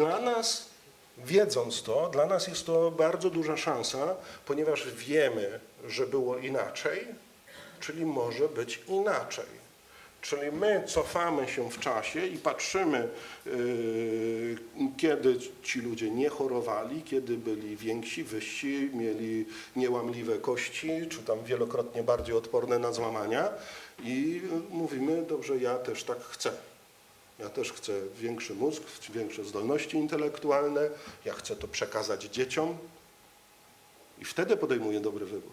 dla nas, wiedząc to, dla nas jest to bardzo duża szansa, ponieważ wiemy, że było inaczej, czyli może być inaczej. Czyli my cofamy się w czasie i patrzymy, yy, kiedy ci ludzie nie chorowali, kiedy byli więksi, wyżsi, mieli niełamliwe kości, czy tam wielokrotnie bardziej odporne na złamania i mówimy, dobrze, ja też tak chcę. Ja też chcę większy mózg, większe zdolności intelektualne, ja chcę to przekazać dzieciom i wtedy podejmuję dobry wybór.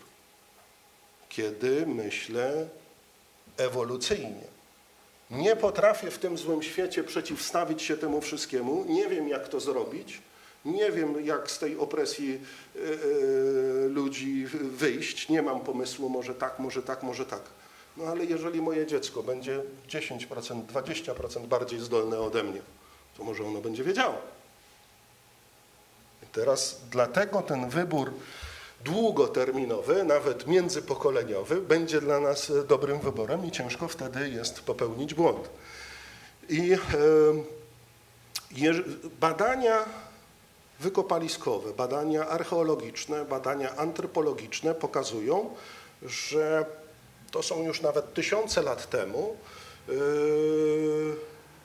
Kiedy myślę ewolucyjnie. Nie potrafię w tym złym świecie przeciwstawić się temu wszystkiemu, nie wiem jak to zrobić, nie wiem jak z tej opresji yy, ludzi wyjść, nie mam pomysłu, może tak, może tak, może tak. No ale jeżeli moje dziecko będzie 10%, 20% bardziej zdolne ode mnie, to może ono będzie wiedziało. I teraz dlatego ten wybór długoterminowy, nawet międzypokoleniowy, będzie dla nas dobrym wyborem i ciężko wtedy jest popełnić błąd. I e, badania wykopaliskowe, badania archeologiczne, badania antropologiczne pokazują, że to są już nawet tysiące lat temu, e,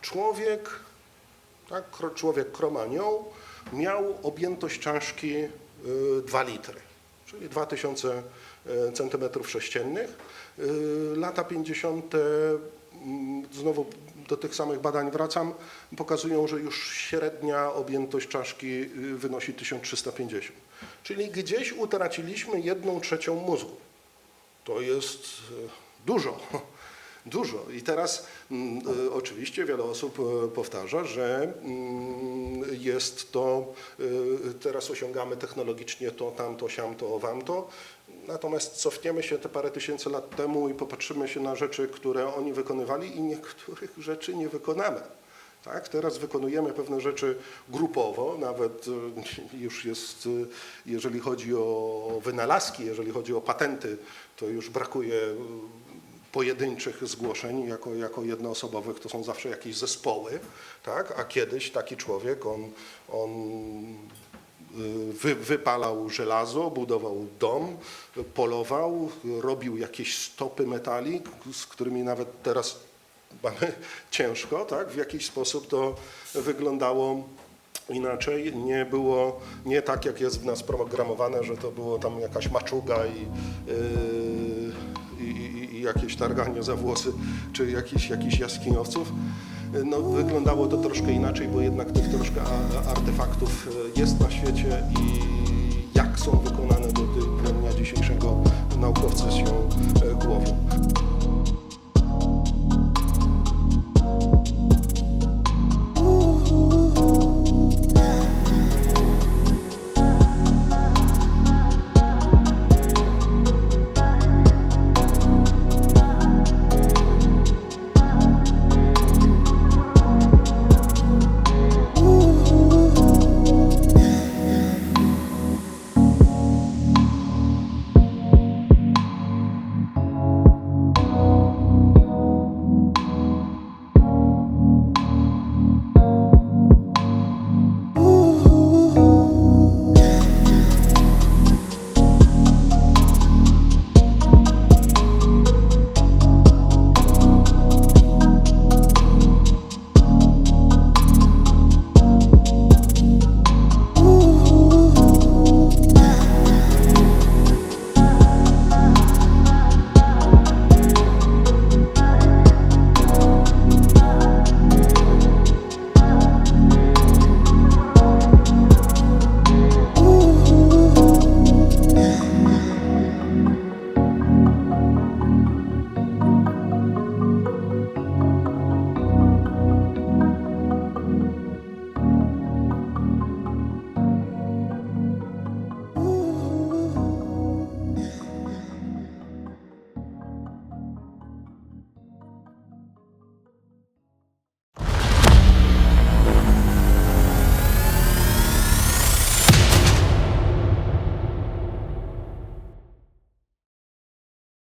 człowiek tak, człowiek kromanioł miał objętość czaszki y, 2 litry, czyli 2000 y, centymetrów sześciennych. Lata 50. mm, znowu do tych samych badań wracam, pokazują, że już średnia objętość czaszki wynosi 1350. Czyli gdzieś utraciliśmy jedną trzecią mózgu. To jest e, dużo. Dużo. I teraz e, oczywiście wiele osób e, powtarza, że mm, jest to, e, teraz osiągamy technologicznie to, tamto, siamto, wamto. Natomiast cofniemy się te parę tysięcy lat temu i popatrzymy się na rzeczy, które oni wykonywali i niektórych rzeczy nie wykonamy. Tak, teraz wykonujemy pewne rzeczy grupowo, nawet e, już jest, e, jeżeli chodzi o wynalazki, jeżeli chodzi o patenty, to już brakuje e, pojedynczych zgłoszeń jako, jako jednoosobowych, to są zawsze jakieś zespoły, tak? a kiedyś taki człowiek, on, on wy, wypalał żelazo, budował dom, polował, robił jakieś stopy metali, z którymi nawet teraz mamy ciężko, tak? W jakiś sposób to wyglądało inaczej. Nie było, nie tak jak jest w nas programowane, że to było tam jakaś maczuga i, yy, i, i, jakieś targanie za włosy, czy jakiś, jakiś jaskiniowców. No, wyglądało to troszkę inaczej, bo jednak tych troszkę artefaktów e, jest na świecie i jak są wykonane do dnia dzisiejszego naukowcy się e, głowią.